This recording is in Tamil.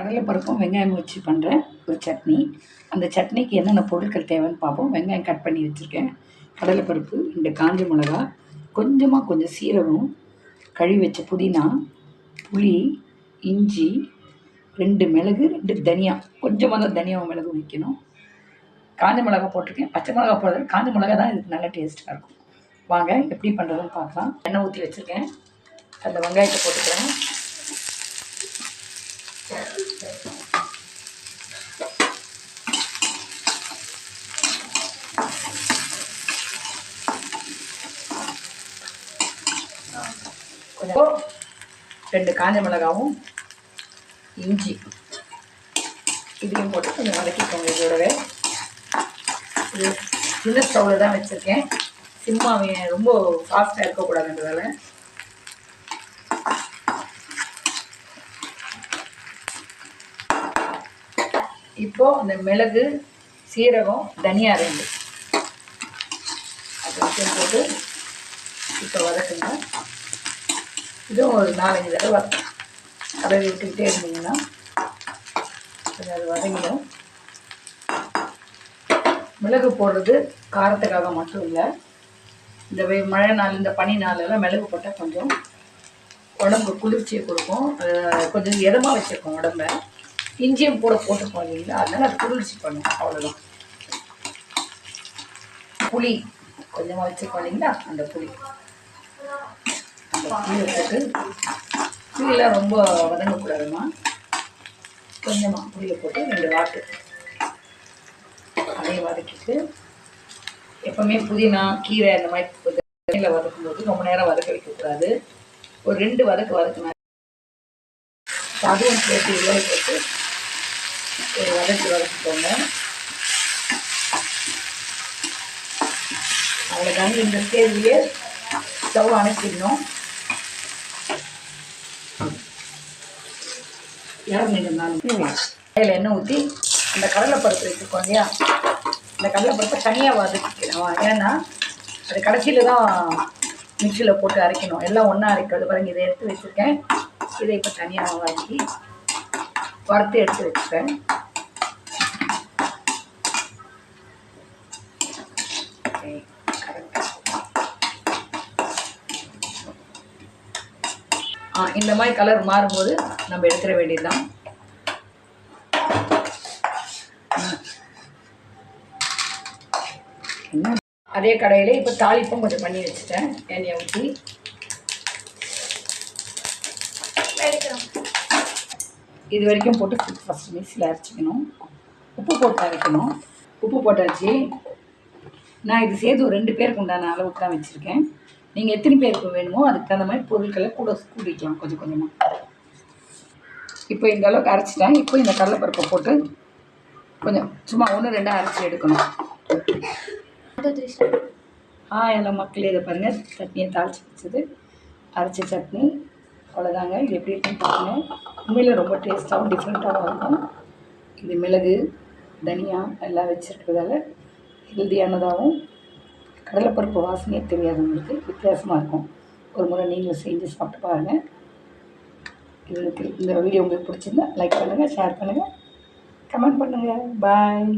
கடலைப்பருப்பும் வெங்காயம் வச்சு பண்ணுறேன் ஒரு சட்னி. அந்த சட்னிக்கு என்னென்ன பொருட்கள் தேவைன்னு பார்ப்போம். வெங்காயம் கட் பண்ணி வச்சுருக்கேன். கடலைப்பருப்பு ரெண்டு காஞ்ச மிளகா கொஞ்சமாக கொஞ்சம் சீரகம் கழுவி வச்ச புதினா புளி இஞ்சி ரெண்டு மிளகு ரெண்டு தனியா. கொஞ்சமாக தான் தனியாவும் மிளகு வைக்கணும். காஞ்ச மிளகா போட்டிருக்கேன். பச்சை மிளகா போடுறது காஞ்ச மிளகா தான் இதுக்கு நல்ல டேஸ்ட்டாக இருக்கும். வாங்க எப்படி பண்ணுறதுன்னு பார்க்கலாம். எண்ணெய் ஊற்றி வச்சுருக்கேன். அந்த வெங்காயத்தை போட்டுக்கிறேன். கொஞ்சம் ரெண்டு காஞ்ச மிளகாவும் இஞ்சி இதையும் போட்டு கொஞ்சம் வதக்கிக்கோங்க இதோடவே. இது சின்ன ஸ்டவ்வில் தான் வச்சுருக்கேன். சிம்மா ரொம்ப ஃபாஸ்ட்டாக இருக்கக்கூடாதுன்றதால இப்போ அந்த மிளகு சீரகம் தனியா ரெண்டு. அது போட்டு இப்போ வதக்குங்க. இதுவும் ஒரு நாலஞ்சு தடவை கலரி விட்டுக்கிட்டே இருந்தீங்கன்னா கொஞ்சம் அது வதங்கிடும். மிளகு போடுறது காரத்துக்காக மட்டும் இல்லை. இந்த வெ மழை நாள் இந்த பனி நாளெல்லாம் மிளகு போட்டால் கொஞ்சம் உடம்பு குளிர்ச்சியை கொடுக்கும். கொஞ்சம் இதமாக வச்சுருக்கோம் உடம்ப. இஞ்சியும் கூட போட்டுப்போம் இல்லைங்களா? அதனால் அது குளிர்ச்சி பண்ணும். அவ்வளோதான் புளி கொஞ்சமாக வச்சுருக்கோம் இல்லைங்களா? அந்த புளி. அந்த எடுத்துட்டு போட்டு ரொம்ப வதங்கக்கூடாதுமா. கொஞ்சமாக புளியை போட்டு ரெண்டு வாட்டு. அதையும் வதக்கிட்டு எப்போவுமே புதினா கீரை அந்த மாதிரி வதக்கும்போது ரொம்ப நேரம் வதக்க வைக்கக்கூடாது. ஒரு ரெண்டு வதக்கு வதக்குனா அதுவும் சேர்த்து இதில் போட்டு ஒரு வதக்கி வதக்கிக்கோங்க. அவ்வளோதாங்க இந்த ஸ்டேஜ்லேயே ஸ்டவ் அணைச்சிடணும். இறந்துருந்தாலும் கையில் எண்ணெய் ஊற்றி அந்த கடலைப்பருப்பு வச்சுருக்கோம் இல்லையா? இந்த கடலைப்பருப்பை தனியாக வதக்கிக்கணும். ஏன்னா அது கடைசியில் தான் மிக்சியில் போட்டு அரைக்கணும். எல்லாம் ஒன்றா அரைக்கிறது பாருங்க இதை எடுத்து வச்சுருக்கேன். இதை இப்போ தனியாக வதக்கி வறுத்து எடுத்து வச்சுப்பேன். இந்த மாதிரி கலர் மாறும்போது நம்ம எடுத்துட வேண்டியதுதான். அதே கடையில் இப்போ தாளிப்பும் கொஞ்சம் பண்ணி வச்சுட்டேன் எண்ணெயை ஊற்றி இது வரைக்கும் போட்டு ஃபஸ்ட் மிக்ஸில் அரைச்சிக்கணும். உப்பு போட்டு அரைக்கணும். உப்பு போட்டாச்சு. நான் இது சேர்த்து ஒரு ரெண்டு பேருக்கு உண்டான அளவுக்கு தான் வச்சுருக்கேன். நீங்கள் எத்தனை பேருக்கு வேணுமோ அதுக்கு தகுந்த மாதிரி பொருட்களை கூட கூட்டிக்கலாம் கொஞ்சம் கொஞ்சமாக இப்போ இந்த அளவுக்கு அரைச்சிட்டேன். இப்போ இந்த கடலைப்பருப்பை போட்டு கொஞ்சம் சும்மா ஒன்று ரெண்டாக அரைச்சி எடுக்கணும். ஆ எல்லாம் மக்களே இதை பாருங்கள் சட்னியை தாளித்து வச்சது. அரைச்ச சட்னி அவ்வளோதாங்க இது எப்படி இருக்குன்னு பாருங்கள் உண்மையில் ரொம்ப டேஸ்ட்டாகவும் டிஃப்ரெண்ட்டாகவும் இருக்கும். இது மிளகு தனியா எல்லாம் வச்சுருக்கிறதால ஹெல்தியானதாகவும் கடலைப்பருப்பு வாசனையே தெரியாது உங்களுக்கு. வித்தியாசமாக இருக்கும். ஒரு முறை நீங்களும் செஞ்சு சாப்பிட்டு பாருங்கள் இது இந்த வீடியோ உங்களுக்கு பிடிச்சிருந்தா லைக் பண்ணுங்கள் ஷேர் பண்ணுங்கள் கமெண்ட் பண்ணுங்கள் பாய்